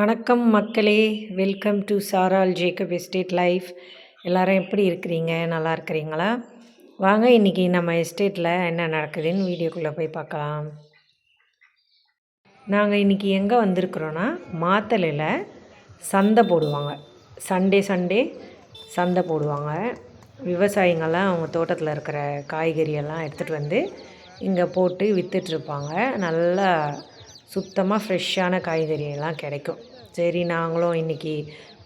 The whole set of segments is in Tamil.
வணக்கம் மக்களே. Welcome to Saral Jacob estate life எல்லோரும் எப்படி இருக்கிறீங்க? நல்லா இருக்கிறீங்களா? வாங்க இன்றைக்கி நம்ம எஸ்டேட்டில் என்ன நடக்குதுன்னு வீடியோக்குள்ளே போய் பார்க்கலாம். நாங்கள் இன்றைக்கி எங்கே வந்திருக்கிறோன்னா மாத்தலையில் சந்தை போடுவாங்க. சண்டே சண்டே சந்தை போடுவாங்க. விவசாயிங்கள்லாம் அவங்க தோட்டத்தில் இருக்கிற காய்கறியெல்லாம் எடுத்துகிட்டு வந்து இங்கே போட்டு விற்றுட்ருப்பாங்க நல்லா சுத்தமாக ஃப்ரெஷ்ஷான காய்கறியெல்லாம் கிடைக்கும். சரி நாங்களும் இன்றைக்கி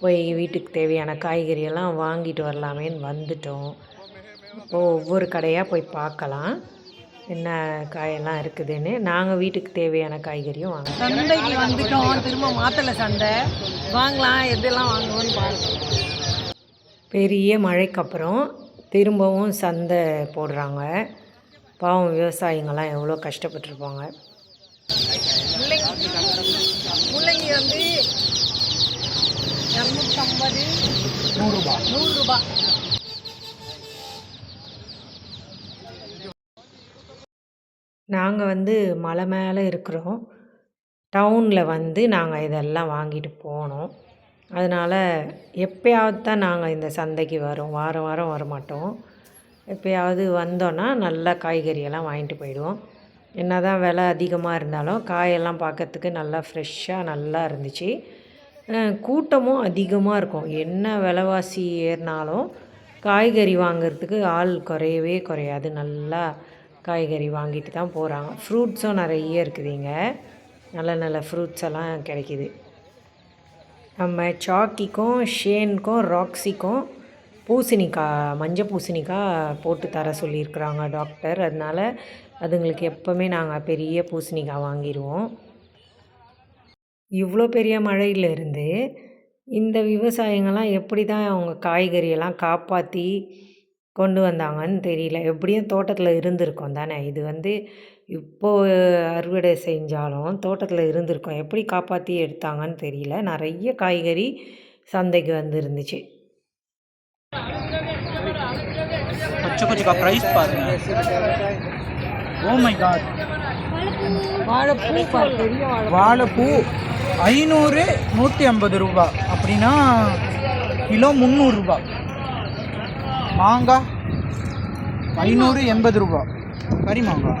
போய் வீட்டுக்கு தேவையான காய்கறியெல்லாம் வாங்கிட்டு வரலாமேன்னு வந்துட்டோம். இப்போது ஒவ்வொரு கடையாக போய் பார்க்கலாம். என்ன காயெல்லாம் இருக்குதுன்னு. நாங்கள் வீட்டுக்கு தேவையான காய்கறியும் வாங்க சந்தைக்கு வந்துட்டோம். திரும்ப மாத்தலை சந்தை. வாங்கலாம் எதெல்லாம் வாங்குவோம்னு பாருங்க. பெரிய மழைக்கு அப்புறம் திரும்பவும் சந்தை போடுறாங்க. பாவம் விவசாயிங்கள்லாம் எவ்வளோ கஷ்டப்பட்டிருப்பாங்க. முள்ளங்கி. முள்ளங்கி வந்து இரநூத்தம்பது நூறுரூபா நூறுரூபா நாங்கள் வந்து மலை மேலே இருக்கிறோம். டவுனில் வந்து நாங்கள் இதெல்லாம் வாங்கிட்டு போனோம். அதனால் எப்பயாவது தான் நாங்கள் இந்த சந்தைக்கு வரோம். வாரம் வாரம் வர மாட்டோம் எப்பயாவது வந்தோன்னா நல்ல காய்கறியெல்லாம் வாங்கிட்டு போயிடுவோம். என்ன தான் விலை அதிகமாக இருந்தாலும் காயெல்லாம் பார்க்கறதுக்கு நல்லா ஃப்ரெஷ்ஷாக நல்லா இருந்துச்சு. கூட்டமும் அதிகமாக இருக்கும். என்ன விலைவாசி ஏறினாலும் காய்கறி வாங்குறதுக்கு ஆள் குறையவே குறையாது. நல்லா காய்கறி வாங்கிட்டு தான் போகிறாங்க ஃப்ரூட்ஸும் நிறைய இருக்குதுங்க நல்ல நல்ல ஃப்ரூட்ஸ் எல்லாம் கிடைக்கிது. நம்ம சாக்கிக்கும் ஷேனுக்கும் ராக்ஸிக்கும் பூசணிக்காய் மஞ்சள் பூசணிக்காய் போட்டு தர சொல்லியிருக்கிறாங்க டாக்டர். அதனால் அதுங்களுக்கு எப்போவுமே நாங்கள் பெரிய பூசணிக்காய் வாங்கிடுவோம் இவ்வளோ பெரிய மழையிலிருந்து இந்த விவசாயிங்கெல்லாம் எப்படி தான் அவங்க காய்கறியெல்லாம் காப்பாற்றி கொண்டு வந்தாங்கன்னு தெரியல. எப்படியும் தோட்டத்தில் இருந்திருக்கோம் தானே. இது வந்து இப்போது அறுவடை செஞ்சாலும் தோட்டத்தில் இருந்திருக்கோம். எப்படி காப்பாற்றி எடுத்தாங்கன்னு தெரியல. நிறைய காய்கறி சந்தைக்கு வந்துருந்துச்சு. இருந்துச்சு கொச்சு கொச்சுக்கா ப்ரைஸ் பாருங்க ஓ மை காட் வாழைப்பூ வாழைப்பூ ஐநூறு நூற்றி ஐம்பது ரூபா. அப்படின்னா கிலோ முந்நூறுரூபா மாங்காய் ஐநூறு எண்பது ரூபா. கறி மாங்காய்.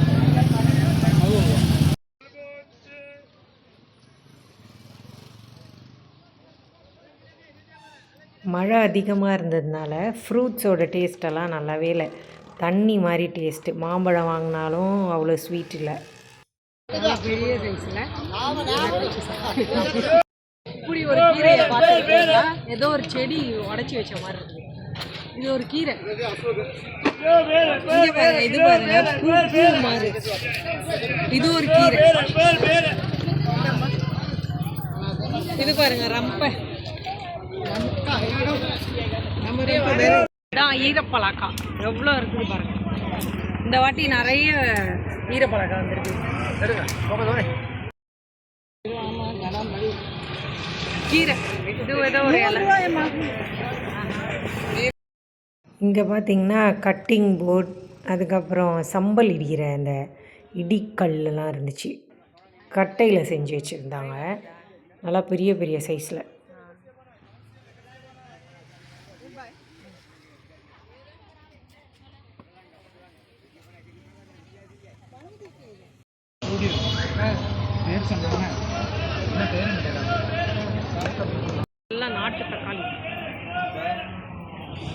மழை அதிகமாக இருந்ததுனால ஃப்ரூட்ஸோட டேஸ்டெல்லாம் நல்லாவே இல்லை. தண்ணி மாதிரி டேஸ்ட்டு மாம்பழம் வாங்கினாலும் அவ்வளோ ஸ்வீட் இல்லை. பெரிய இப்படி ஒரு கீரையை பார்த்துருக்கீங்களா? ஏதோ ஒரு செடி உடச்சி வச்ச மாதிரி இருக்கு. இது ஒரு கீரை. இங்க பாருங்க இது பாருங்க. பூ பூ மாதிரி இது ஒரு கீரை. இது பாருங்க ரம்பை. இதான் ஈரப்பலாக்கா எவ்வளோ இருக்குது பாருங்க. இந்த வாட்டி நிறைய ஈரப்பலாக்கா வந்திருக்கு. கீரை. இது ஏதோ ஒரு இலை. இங்கே பார்த்தீங்கன்னா கட்டிங் போர்ட் அதுக்கப்புறம் சம்பல் இடிக்கிற அந்த இடிக்கல்லாம் இருந்துச்சு. கட்டையில் செஞ்சு வச்சுருந்தாங்க. நல்லா பெரிய பெரிய சைஸில் பேர் சொன்னாங்க என்ன பேர் எல்லாம் நாட்டு தக்காளி.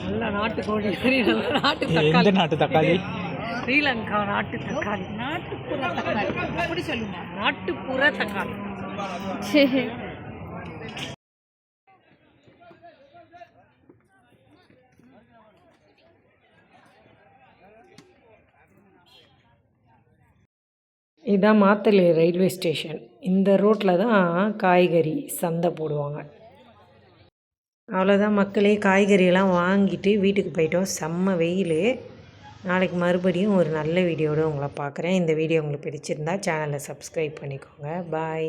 நல்ல நாட்டு கோழி. நல்ல நாட்டு தக்காளி. நாட்டு தக்காளி? ஸ்ரீலங்கா நாட்டு தக்காளி. நாட்டுப்புற தக்காளி. அப்படி சொல்லுங்க. நாட்டுப்புற தக்காளி. இதுதான் மாத்தளை ரயில்வே ஸ்டேஷன். இந்த ரோட்டில் தான் காய்கறி சந்தை போடுவாங்க. அவ்வளோதான் மக்களே காய்கறியெல்லாம் வாங்கிட்டு வீட்டுக்கு போயிட்டோம். செம்ம வெயில். நாளைக்கு மறுபடியும் ஒரு நல்ல வீடியோட உங்களை பார்க்குறேன். இந்த வீடியோ உங்களுக்கு பிடிச்சிருந்தா சேனலை சப்ஸ்கிரைப் பண்ணிக்கோங்க. பாய்